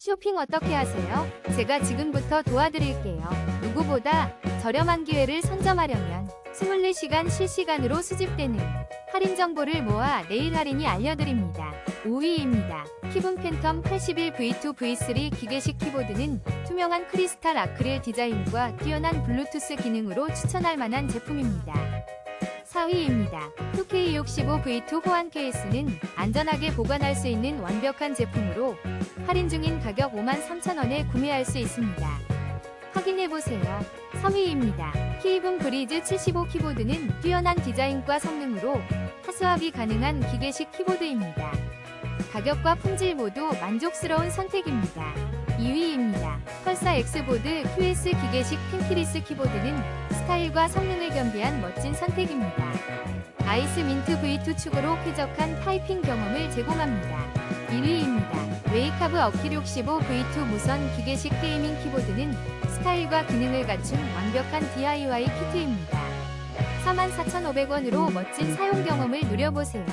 쇼핑 어떻게 하세요? 제가 지금부터 도와드릴게요. 누구보다 저렴한 기회를 선점하려면 24시간 실시간으로 수집되는 할인 정보를 모아 내일 할인이 알려드립니다. 5위입니다. 키분 팬텀 81 V2 V3 기계식 키보드는 투명한 크리스탈 아크릴 디자인과 뛰어난 블루투스 기능으로 추천할 만한 제품입니다. 4위입니다. 2K65 V2 호환 케이스는 안전하게 보관할 수 있는 완벽한 제품으로 할인 중인 가격 53,000원에 구매할 수 있습니다. 확인해보세요. 3위입니다. 키이븐 브리즈 75 키보드는 뛰어난 디자인과 성능으로 하수압이 가능한 기계식 키보드입니다. 가격과 품질 모두 만족스러운 선택입니다. 2위입니다. 펄사 X보드 QS 기계식 핑키리스 키보드는 스타일과 성능을 겸비한 멋진 선택입니다. 아이스 민트 V2 축으로 쾌적한 타이핑 경험을 제공합니다. 1위입니다. 웨이카브 어킬 65 V2 무선 기계식 게이밍 키보드는 스타일과 기능을 갖춘 완벽한 DIY 키트입니다. 44,500원으로 멋진 사용 경험을 누려보세요.